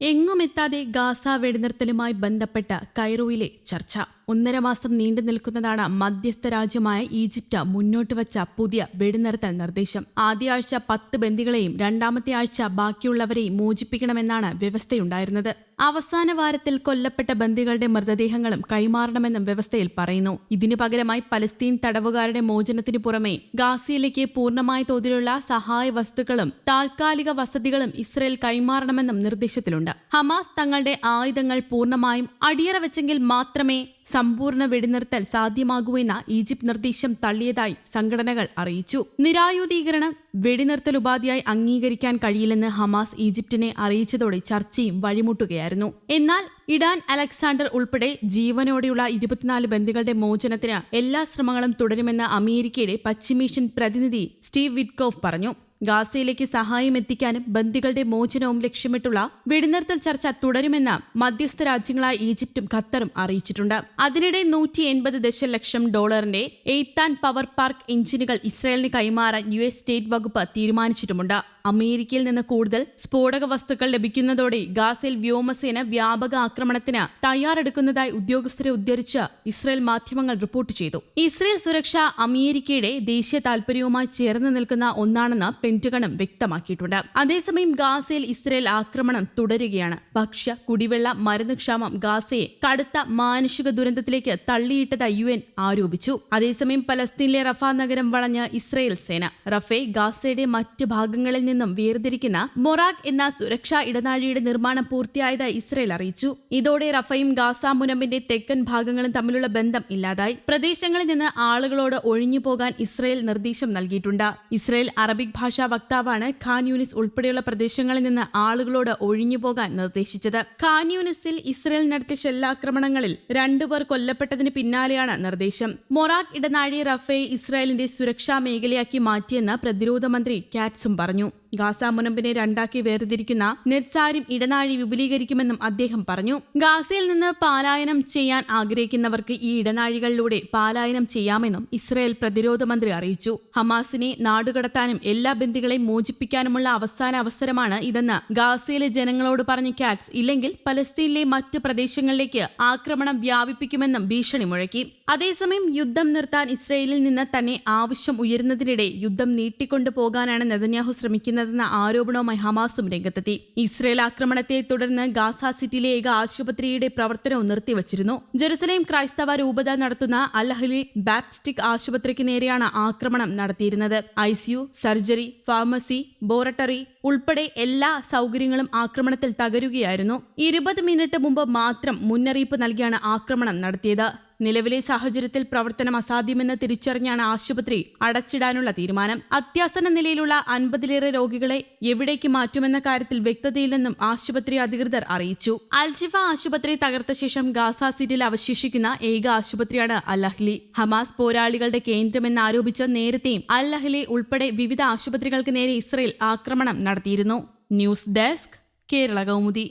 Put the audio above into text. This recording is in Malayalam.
എങ്ങുമെത്താതെ ഗാസ വെടിനിർത്തലുമായി ബന്ധപ്പെട്ട കൈറോയിലെ ചർച്ച. ഒന്നര മാസം നീണ്ടു നിൽക്കുന്നതാണ് മധ്യസ്ഥ രാജ്യമായ ഈജിപ്റ്റ് മുന്നോട്ട് വച്ച പുതിയ വെടിനിർത്തൽ നിർദ്ദേശം. ആദ്യ ആഴ്ച പത്ത് ബന്ദികളെയും രണ്ടാമത്തെ ആഴ്ച ബാക്കിയുള്ളവരെയും മോചിപ്പിക്കണമെന്നാണ് വ്യവസ്ഥയുണ്ടായിരുന്നത്. അവസാന വാരത്തിൽ കൊല്ലപ്പെട്ട ബന്ദികളുടെ മൃതദേഹങ്ങളും കൈമാറണമെന്നും വ്യവസ്ഥയിൽ പറയുന്നു. ഇതിനു പകരമായി പലസ്തീൻ തടവുകാരുടെ മോചനത്തിനു പുറമെ ഗാസയിലേക്ക് പൂർണമായ തോതിലുള്ള സഹായ വസ്തുക്കളും താൽക്കാലിക വസതികളും ഇസ്രയേൽ കൈമാറണമെന്നും നിർദ്ദേശത്തിലുണ്ട്. ഹമാസ് തങ്ങളുടെ ആയുധങ്ങൾ പൂർണമായും അടിയറ വെച്ചെങ്കിൽ മാത്രമേ സമ്പൂർണ വെടിനിർത്തൽ സാധ്യമാകുമെന്ന ഈജിപ്ത് നിർദ്ദേശം തള്ളിയതായി സംഘടനകൾ അറിയിച്ചു. നിരായുധീകരണം വെടിനിർത്തൽ ഉപാധിയായി അംഗീകരിക്കാൻ കഴിയില്ലെന്ന് ഹമാസ് ഈജിപ്തിനെ അറിയിച്ചതോടെ ചർച്ചയും വഴിമുട്ടുകയായിരുന്നു. എന്നാൽ ഇടാൻ അലക്സാണ്ടർ ഉൾപ്പെടെ ജീവനോടെയുള്ള ഇരുപത്തിനാല് ബന്ദികളുടെ മോചനത്തിന് എല്ലാ ശ്രമങ്ങളും തുടരുമെന്ന് അമേരിക്കയുടെ പശ്ചിമേഷ്യൻ പ്രതിനിധി സ്റ്റീവ് വിറ്റ്കോഫ് പറഞ്ഞു. ഗാസയിലേക്ക് സഹായം എത്തിക്കാനും ബന്ദികളുടെ മോചനവും ലക്ഷ്യമിട്ടുള്ള വെടിനിർത്തൽ ചർച്ച തുടരുമെന്ന് മധ്യസ്ഥ രാജ്യങ്ങളായ ഈജിപ്തും ഖത്തറും അറിയിച്ചിട്ടുണ്ട്. അതിനിടെ നൂറ്റി എൺപത് ദശലക്ഷം ഡോളറിന്റെ എയ്ത്താൻ പവർ പാർക്ക് എഞ്ചിനുകൾ ഇസ്രായേലിന് കൈമാറാൻ യു എസ് സ്റ്റേറ്റ് വകുപ്പ് തീരുമാനിച്ചിട്ടുമുണ്ട്. അമേരിക്കയിൽ നിന്ന് കൂടുതൽ സ്ഫോടക വസ്തുക്കൾ ലഭിക്കുന്നതോടെ ഗാസയിൽ വ്യോമസേന വ്യാപക ആക്രമണത്തിന് തയ്യാറെടുക്കുന്നതായി ഉദ്യോഗസ്ഥരെ ഉദ്ധരിച്ച് ഇസ്രായേൽ മാധ്യമങ്ങൾ റിപ്പോർട്ട് ചെയ്തു. ഇസ്രായേൽ സുരക്ഷ അമേരിക്കയുടെ ദേശീയ താൽപര്യവുമായി ചേർന്ന് നിൽക്കുന്ന ഒന്നാണെന്ന് പെന്റഗണും വ്യക്തമാക്കിയിട്ടുണ്ട്. അതേസമയം ഗാസയിൽ ഇസ്രായേൽ ആക്രമണം തുടരുകയാണ്. ഭക്ഷ്യ കുടിവെള്ള മരുന്ന് ക്ഷാമം ഗാസയെ കടുത്ത മാനുഷിക ദുരന്തത്തിലേക്ക് തള്ളിയിട്ടതായി യു എൻ ആരോപിച്ചു. അതേസമയം പലസ്തീനിലെ റഫ നഗരം വളഞ്ഞ് ഇസ്രായേൽ സേന. റഫേ ഗാസയുടെ മറ്റ് ഭാഗങ്ങളിൽ നിന്നും വേർതിരിക്കുന്ന മൊറാഖ് എന്ന സുരക്ഷാ ഇടനാഴിയുടെ നിർമ്മാണം പൂർത്തിയായതായി ഇസ്രയേൽ അറിയിച്ചു. ഇതോടെ റഫയും ഗാസ മുനമ്പിന്റെ തെക്കൻ ഭാഗങ്ങളും തമ്മിലുള്ള ബന്ധം ഇല്ലാതായി. പ്രദേശങ്ങളിൽ നിന്ന് ആളുകളോട് ഒഴിഞ്ഞു പോകാൻ ഇസ്രയേൽ നിർദ്ദേശം നൽകിയിട്ടുണ്ട്. ഇസ്രയേൽ അറബിക് ഭാഷാ വക്താവാണ് ഖാൻ യൂനിസ് ഉൾപ്പെടെയുള്ള പ്രദേശങ്ങളിൽ നിന്ന് ആളുകളോട് ഒഴിഞ്ഞു പോകാൻ നിർദ്ദേശിച്ചത്. ഖാൻ യൂനിസിൽ ഇസ്രയേൽ നടത്തിയ ഷെല്ലാക്രമണങ്ങളിൽ രണ്ടുപേർ കൊല്ലപ്പെട്ടതിന് പിന്നാലെയാണ് നിർദ്ദേശം. മൊറാഖ് ഇടനാഴി റഫേ ഇസ്രായേലിന്റെ സുരക്ഷാ മേഖലയാക്കി മാറ്റിയെന്ന് പ്രതിരോധ മന്ത്രി കാറ്റ്സും പറഞ്ഞു. ഗാസ മുനമ്പിനെ രണ്ടാക്കി വേർതിരിക്കുന്ന നെർസാരിം ഇടനാഴി വിപുലീകരിക്കുമെന്നും അദ്ദേഹം പറഞ്ഞു. ഗാസയിൽ നിന്ന് പാലായനം ചെയ്യാൻ ആഗ്രഹിക്കുന്നവർക്ക് ഈ ഇടനാഴികളിലൂടെ പാലായനം ചെയ്യാമെന്നും ഇസ്രായേൽ പ്രതിരോധ മന്ത്രി അറിയിച്ചു. ഹമാസിനെ നാടുകടത്താനും എല്ലാ ബന്ദികളെയും മോചിപ്പിക്കാനുമുള്ള അവസാന അവസരമാണ് ഇതെന്ന് ഗാസയിലെ ജനങ്ങളോട് പറഞ്ഞ കാറ്റ്സ്. ഇല്ലെങ്കിൽ പലസ്തീനിലെ മറ്റ് പ്രദേശങ്ങളിലേക്ക് ആക്രമണം വ്യാപിപ്പിക്കുമെന്നും ഭീഷണി മുഴക്കി. അതേസമയം യുദ്ധം നിർത്താൻ ഇസ്രയേലിൽ നിന്ന് തന്നെ ആവശ്യം ഉയരുന്നതിനിടെ യുദ്ധം നീട്ടിക്കൊണ്ടു പോകാനാണ് നെതന്യാഹു ശ്രമിക്കുന്നതെന്ന ആരോപണവുമായി ഹമാസും രംഗത്തെത്തി. ഇസ്രയേൽ ആക്രമണത്തെ തുടർന്ന് ഗാസ സിറ്റിയിലെ ഏക ആശുപത്രിയുടെ പ്രവർത്തനവും നിർത്തിവച്ചിരുന്നു. ജെറുസലേം ക്രൈസ്തവ രൂപത നടത്തുന്ന അൽഹലി ബാപ്റ്റിക് ആശുപത്രിക്ക് നേരെയാണ് ആക്രമണം നടത്തിയിരുന്നത്. ഐസിയു സർജറി ഫാർമസി ബോറട്ടറി ഉൾപ്പെടെ എല്ലാ സൗകര്യങ്ങളും ആക്രമണത്തിൽ തകരുകയായിരുന്നു. ഇരുപത് മിനിറ്റ് മുമ്പ് മാത്രം മുന്നറിയിപ്പ് നൽകിയാണ് ആക്രമണം നടത്തിയത്. നിലവിലെ സാഹചര്യത്തിൽ പ്രവർത്തനം അസാധ്യമെന്ന് തിരിച്ചറിഞ്ഞാണ് ആശുപത്രി അടച്ചിടാനുള്ള തീരുമാനം. അത്യാസന നിലയിലുള്ള അൻപതിലേറെ രോഗികളെ എവിടേക്ക് മാറ്റുമെന്ന കാര്യത്തിൽ വ്യക്തതയില്ലെന്നും ആശുപത്രി അധികൃതർ അറിയിച്ചു. അൽഷിഫ ആശുപത്രി തകർത്ത ശേഷം ഗാസ സിറ്റിയിൽ അവശേഷിക്കുന്ന ഏക ആശുപത്രിയാണ് അല്ലഹ്ലി ഹമാസ് പോരാളികളുടെ കേന്ദ്രമെന്ന് ആരോപിച്ച് നേരത്തെയും അല്ലഹ്ലി ഉൾപ്പെടെ വിവിധ ആശുപത്രികൾക്ക് നേരെ ഇസ്രയേൽ ആക്രമണം നടത്തിയിരുന്നു. News desk Kerala Kaumudi.